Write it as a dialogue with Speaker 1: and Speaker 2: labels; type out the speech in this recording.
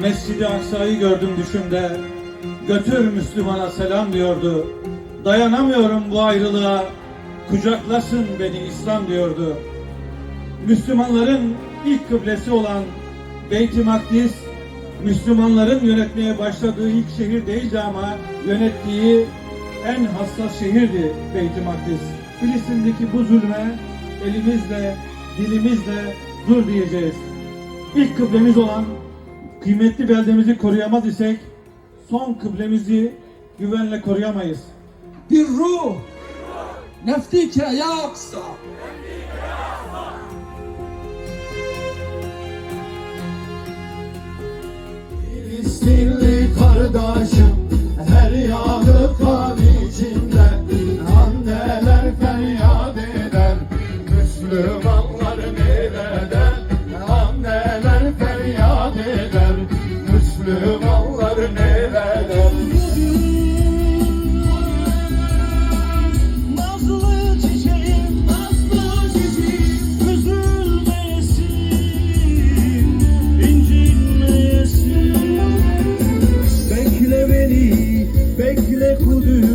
Speaker 1: Mescid-i Aksa'yı gördüm düşümde. Götür Müslümana selam diyordu. Dayanamıyorum bu ayrılığa. Kucaklasın beni İslam diyordu. Müslümanların ilk kıblesi olan Beyt-i Makdis, Müslümanların yönetmeye başladığı ilk şehir değildi ama yönettiği en hassas şehirdi Beyt-i Makdis. Filistin'deki bu zulme elimizle, dilimizle dur diyeceğiz. İlk kıblemiz olan kıymetli beldemizi koruyamaz isek son kıblemizi güvenle koruyamayız.
Speaker 2: Bir ruh neftike ya aksa.
Speaker 3: Filistinli kardeşim her yer Müslümanlar nerede
Speaker 4: Nazlı çiçeğim, nazlı çiçeğim Üzülmeyesin, incinmeyesin. Bekle beni, bekle savaş